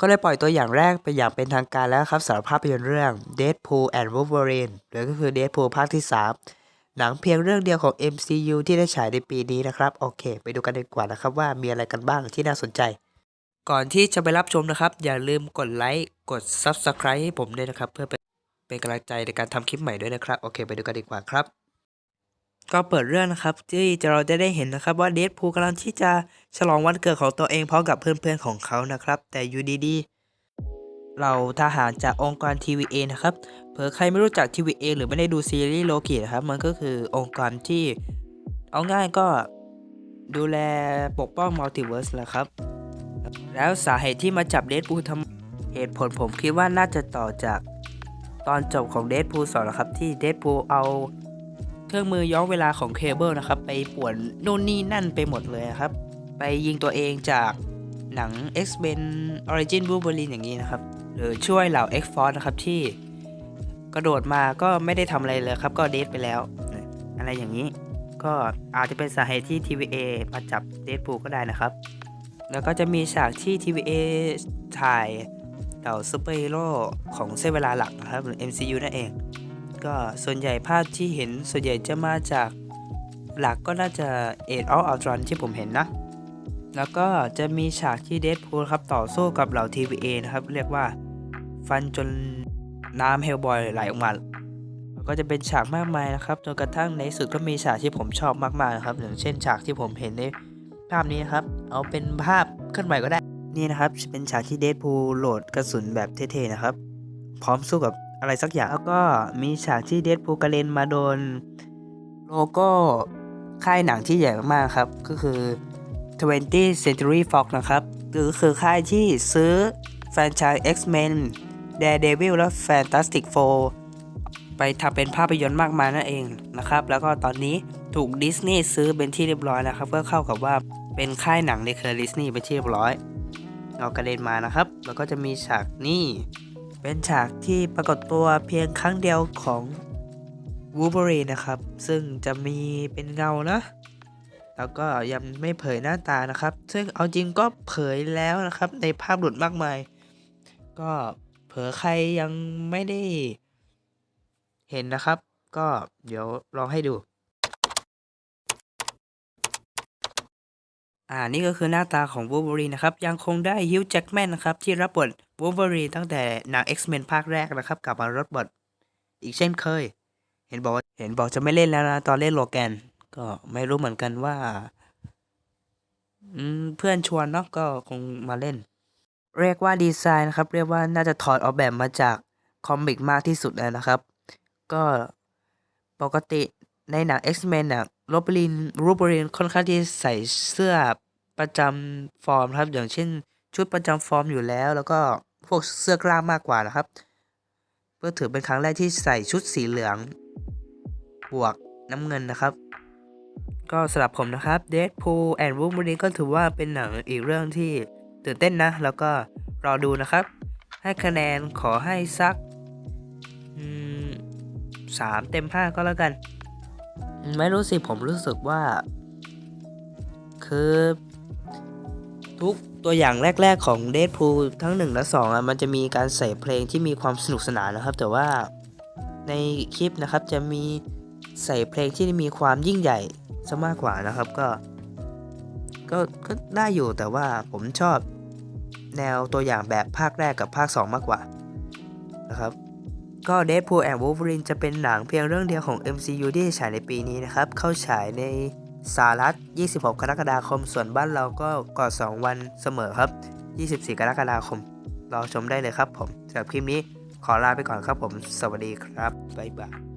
ก็เลยปล่อยตัวอย่างแรกไปอย่างเป็นทางการแล้วครับสำหรับภาพยนตร์เรื่อง Deadpool and Wolverine หรือก็คือ Deadpool ภาคที่ 3 หนังเพียงเรื่องเดียวของ MCU ที่ได้ฉายในปีนี้นะครับ โอเค ไปดูกันดีกว่านะครับว่ามีอะไรกันบ้างที่น่าสนใจ ก่อนที่จะไปรับชมนะครับ อย่าลืมกดไลค์กด Subscribe ให้ผมด้วยนะครับ เพื่อเป็นเป็นกำลังใจในการทำคลิปใหม่ด้วยนะครับ โอเค ไปดูกันดีกว่าครับ ก็เปิดเรื่องนะครับ ที่จะเราจะได้เห็นนะครับว่าเด p พูกำลังที่จะฉลองวันเกิดของตัวเองพร้อมกับเพื่อนๆของเขานะครับ แต่อยู่ดีๆเราทหารจากองค์กร TVA นะครับเผื่อใครไม่รู้จัก TVA หรือไม่ได้ดูซีรีส์โลกินะครับ มันก็คือองค์กรที่เอาง่ายก็ดูแลปกป้องมัลติเวิร์สแหละครับ แล้วสาเหตุที่มาจับเด p พูทำเหตุผลผมคิดว่าน่าจะต่อจากตอนจบของเด p พูสองนะครับที่เด p พูเอา เครื่องมือย้อนเวลาของเคเบิลนะครับ ไปป่วนนู่นนี่นั่นไปหมดเลยครับ ไปยิงตัวเองจากหนัง X-Men Origin Wolverine อย่างนี้นะครับ หรือช่วยเหล่า X-Force นะครับที่กระโดดมาก็ไม่ได้ทำอะไรเลยครับ ก็เดทไปแล้ว อะไรอย่างนี้ ก็อาจจะเป็นสาเหตุที่ TVA มาจับเดทพูก็ได้นะครับ แล้วก็จะมีฉากที่ TVA ถ่ายเหล่าซูเปอร์ฮีโร่ของเส้นเวลาหลักนะครับหรือ MCU นั่นเอง ก็ส่วนใหญ่ภาพที่เห็นส่วนใหญ่จะมาจากหลักก็น่าจะ Age of Ultron ที่ผมเห็นนะ แล้วก็จะมีฉากที่เด p พูลครับต่อสู้กับเหล่า TVA นะครับ เรียกว่าฟันจนน้ำเฮลบอยไหลออกมาแล้วก็จะเป็นฉากมากมายนะครับจนกระทั่งในสุดก็มีฉากที่ผมชอบมากๆนะครับอย่างเช่นฉากที่ผมเห็นในภาพนี้นะครับ เอาเป็นภาพเคลื่อนไหวก็ได้นี่นะครับ เป็นฉากที่เด p พูลโหลดกระสุนแบบเท่ๆนะครับ พร้อมสู้กับ อะไรสักอย่างแล้วก็มีฉากที่เด p พูกระเด็นมาโดนโลโก้ค่ายหนังที่ใหญ่มากๆครับ ก็คือ 20th Century Fox นะครับหรือคือค่ายที่ซื้อแฟรนไชส์ X-Men Daredevil และ Fantastic Four ไปทำเป็นภาพยนตร์มากมายนั่นเองนะครับ แล้วก็ตอนนี้ถูกดิสนีย์ซื้อเป็นที่เรียบร้อยแล้วครับ ก็เข้ากับว่าเป็นค่ายหนังในเครือดิสนีย์เป็นที่เรียบร้อยเรากระเด็นมานะครับ แล้วก็จะมีฉากนี้ เป็นฉากที่ปรากฏตัวเพียงครั้งเดียวของ Wolverine นะครับ ซึ่งจะมีเป็นเงานะ แล้วก็ยังไม่เผยหน้าตานะครับ ซึ่งเอาจริงก็เผยแล้วนะครับ ในภาพหลุดมากมาย ก็เผยใครยังไม่ได้เห็นนะครับ ก็เดี๋ยวลองให้ดู อ่านี่ก็คือหน้าตาของ Wolverine นะครับ ยังคงได้ฮิวจ์แจ็กแมนนะครับ ที่รับบท Wolverine ตั้งแต่หนัง X-Men ภาคแรกนะครับ กลับมารับบทอีกเช่นเคย เห็นบอกว่าเห็นบอกจะไม่เล่นแล้วนะ ตอนเล่นโลแกน ก็ไม่รู้เหมือนกันว่าเพื่อนชวนเนาะก็คงมาเล่น เรียกว่าดีไซน์นะครับ เรียกว่าน่าจะถอดออกแบบมาจากคอมิกมากที่สุดแล้วนะครับ ก็ปกติ ในหนัง X-Men น่ะโรบลินรูบรินค่อนข้างที่ใส่เสื้อประจำฟอร์มครับ อย่างเช่น ชุดประจำฟอร์มอยู่แล้ว แล้วก็พวกเสื้อกล้ามมากกว่านะครับ เพื่อถือเป็นครั้งแรกที่ใส่ชุดสีเหลือง บวกน้ำเงินนะครับ ก็สำหรับผมนะครับ Deadpool and Wolverine ก็ถือว่าเป็นหนังอีกเรื่องที่ตื่นเต้นนะ แล้วก็รอดูนะครับ ให้คะแนนขอให้สักสามเต็มห้าก็แล้วกัน ไม่รู้สิผมรู้สึกว่า คือ ทุกตัวอย่างแรก ๆ ของ Deadpool ทั้ง 1 และ2อะมันจะมีการใส่เพลงที่มีความสนุกสนานนะครับ แต่ว่าในคลิปนะครับจะมีใส่เพลงที่มีความยิ่งใหญ่ซะมากกว่านะครับก็ก็ก็ได้อยู่แต่ว่าผมชอบแนวตัวอย่างแบบภาคแรกกับภาค 2 มากกว่านะครับ ก็ Deadpool and Wolverine จะเป็นหนังเพียงเรื่องเดียวของ MCU ที่จะฉายในปีนี้นะครับ เข้าฉายในสหรัฐ 26 กรกฎาคม ส่วนบ้านเราก็ก่อน2วันเสมอครับ 24 กรกฎาคม รอชมได้เลยครับผมสำหรับคลิปนี้ขอลาไปก่อนครับผม สวัสดีครับ บ๊ายบาย